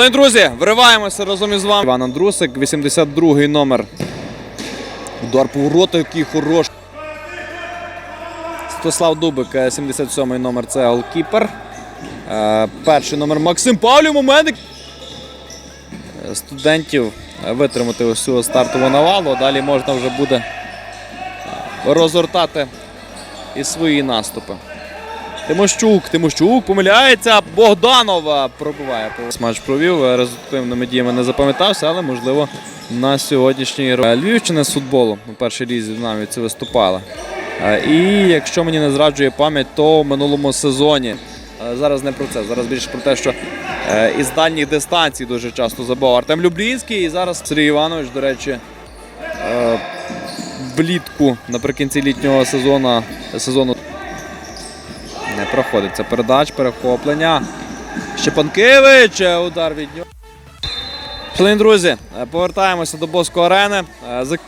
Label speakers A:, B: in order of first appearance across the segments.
A: Шановні друзі, вриваємося разом із вами. Іван Андрусик, 82-й номер. Удар по який хороший. Стослав Дубик, е, 77-й номер це голкіпер. Е, Перший номер Максим Павлів. Момент. Е, Студентів е, витримати ось цю стартову навалу. Далі можна вже буде е, розгортати і свої наступи. Тимощук, Тимощук помиляється. Богданов е, пробиває. Матч провів. е, Результативними діями не запам'ятався, але можливо на сьогоднішній Е, Львівщина з футболу у першій лізі це виступала. Е, І якщо мені не зраджує пам'ять, то в минулому сезоні зараз не про це. Зараз більше про те, що із дальніх дистанцій дуже часто забував Артем Люблінський. І зараз Сергій Іванович, до речі, влітку наприкінці літнього сезону сезону не проходить. Це передач, перехоплення. Щепанкевич. е, Удар від нього. Шановні друзі, е, повертаємося до Боско арени. Е,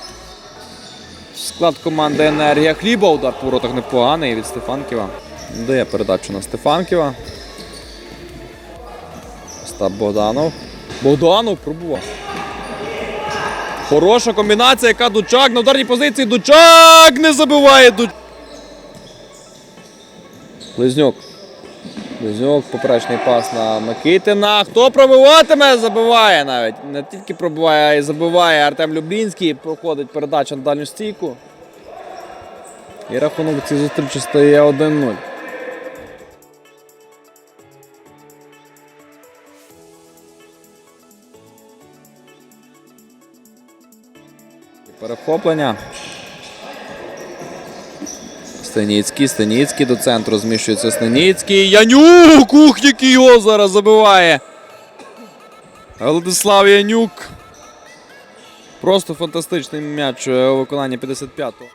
A: Склад команди Енергія Хліба. Удар по воротах непоганий від Стефанківа. Дає передачу на Стефанківа. Остап Богданов. Богданов пробував. Хороша комбінація, яка Дучак на ударній позиції. Дучак не забиває Дучак. Близнюк. Близнюк, поперечний пас на Микитина. Хто пробиватиме? Забиває навіть. Не тільки пробиває, а й забиває Артем Люблінський. Проходить передача на дальню стійку. І рахунок цій зустрічі стає 1-0. Перехоплення. Станіцький, Станіцький до центру зміщується Станіцький. Янюк! Ух, який його зараз забиває. Владислав Янюк. Просто фантастичний м'яч е, у виконанні 55-го.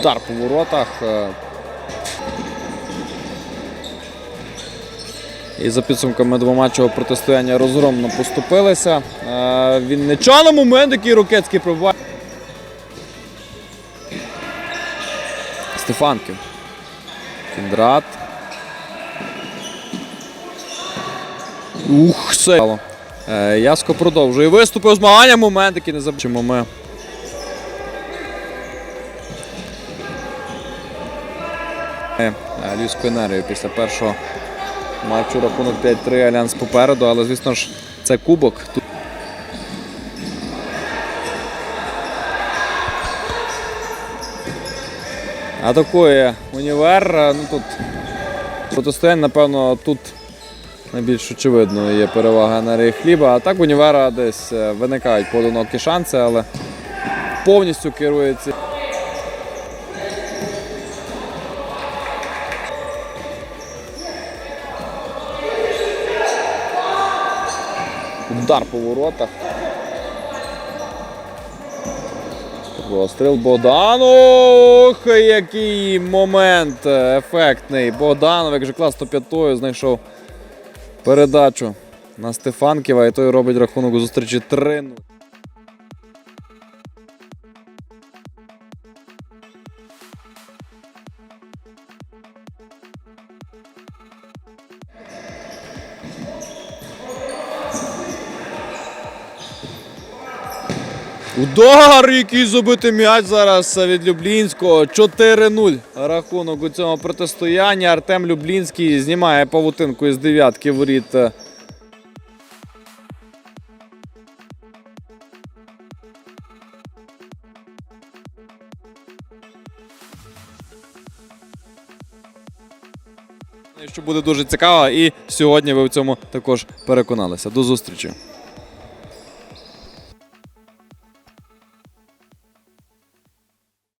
A: Удар по воротах. І за підсумками двоматчого протистояння розгромно поступилися. Е, Вінничанам момент, який Рокецький пробиває. Стефанків. Кіндрат. Ух, все. Е, Яско продовжує виступи у змагання. Момент, який не забачимо ми. Е, Львівською енергією після першого матчу рахунок 5-3 Альянс попереду, але звісно ж це кубок. Атакує універ. Ну тут протистояння, напевно, тут найбільш очевидно є перевага енергії хліба. А так універа десь е, виникають поодинокі шанси, але повністю керується. Удар по воротах. Розстріл Богданов. Який момент ефектний. Богданов, як же клас 105 знайшов передачу на Стефанківа, і той робить рахунок у зустрічі 3 Удар, який забитий м'яч зараз від Люблінського. 4-0. Рахунок у цьому протистоянні. Артем Люблінський знімає павутинку із дев'ятки воріт. Що буде дуже цікаво, і сьогодні ви в цьому також переконалися. До зустрічі.